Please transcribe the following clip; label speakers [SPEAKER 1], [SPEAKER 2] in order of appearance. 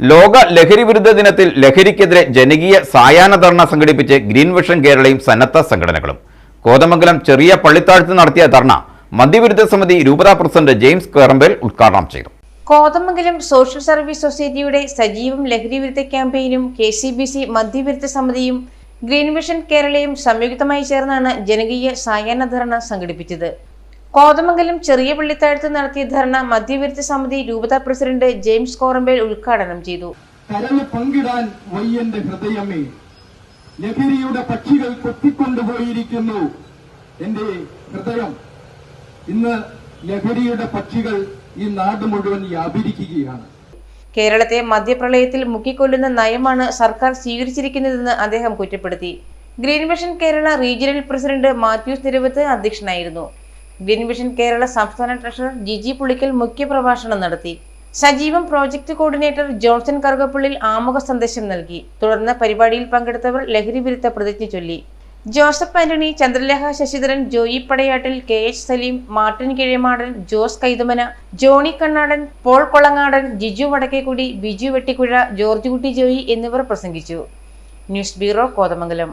[SPEAKER 1] ലോക ലഹരി വിരുദ്ധ ദിനത്തിൽ ലഹരിക്കെതിരെ ജനകീയ സായാഹ്ന ധർണ സംഘടിപ്പിച്ച് ഗ്രീൻ വിഷൻ കേരളയും സന്നദ്ധ സംഘടനകളും. കോതമംഗലം ചെറിയ പള്ളിത്താഴത്ത് നടത്തിയ ധർണ മദ്യവിരുദ്ധ സമിതി രൂപതാ പ്രസിഡന്റ് ജെയിംസ് കേറമ്പേൽ ഉദ്ഘാടനം ചെയ്തു.
[SPEAKER 2] കോതമംഗലം സോഷ്യൽ സർവീസ് സൊസൈറ്റിയുടെ സജീവം ലഹരി വിരുദ്ധ ക്യാമ്പയിനും കെ സി ബി സി മദ്യവിരുദ്ധ സമിതിയും ഗ്രീൻ വിഷൻ കേരളയും സംയുക്തമായി ചേർന്നാണ് ജനകീയ സായാഹ്ന ധർണ സംഘടിപ്പിച്ചത്. കോതമംഗലം ചെറിയ പള്ളിത്താഴത്ത് നടത്തിയ ധർണ മദ്യവിരുദ്ധ സമിതി രൂപത പ്രസിഡന്റ് ജെയിംസ് കോറമ്പേൽ ഉദ്ഘാടനം ചെയ്തു.
[SPEAKER 3] കരഞ്ഞു പങ്കിടാൻ വയ്യന്റെ ഹൃദയമേ ലഹരിയുടെ പക്ഷികൾ കൊത്തിക്കൊണ്ടുപോയിരിക്കുന്നു എന്റെ ഹൃദയം. ഇന്ന് ലഹരിയുടെ പക്ഷികൾ ഈ നാട് മുഴുവൻ വ്യാപരിക്കുകയാണ്.
[SPEAKER 2] കേരളത്തെ മദ്യപ്രളയത്തിൽ മുക്കിക്കൊല്ലുന്ന നയമാണ് സർക്കാർ സ്വീകരിച്ചിരിക്കുന്നതെന്ന് അദ്ദേഹം കുറ്റപ്പെടുത്തി. Green mission Kerala regional president Mathews Niravath അധ്യക്ഷനായിരുന്നു. ഗ്രീൻ വിഷൻ കേരള സംസ്ഥാന ട്രഷറർ ജിജി പുളിക്കൽ മുഖ്യപ്രഭാഷണം നടത്തി. സജീവം പ്രോജക്ട് കോർഡിനേറ്റർ ജോൺസൺ കറുകപ്പള്ളിൽ ആമുഖ സന്ദേശം നൽകി. തുടർന്ന് പരിപാടിയിൽ പങ്കെടുത്തവർ ലഹരി വിരുദ്ധ പ്രതിജ്ഞ ചൊല്ലി. ജോസഫ് ആന്റണി ചന്ദ്രലേഖ ശശിധരൻ ജോയി പടയാട്ടിൽ കെ എച്ച് സലീം മാർട്ടിൻ കിഴമാടൻ ജോസ് കൈതമന ജോണി കണ്ണാടൻ പോൾ കൊളങ്ങാടൻ ജിജു വടക്കേക്കുടി ബിജു വെട്ടിക്കുഴ ജോർജ് കുട്ടി ജോയി എന്നിവർ പ്രസംഗിച്ചു. News bureau Kothamangalam.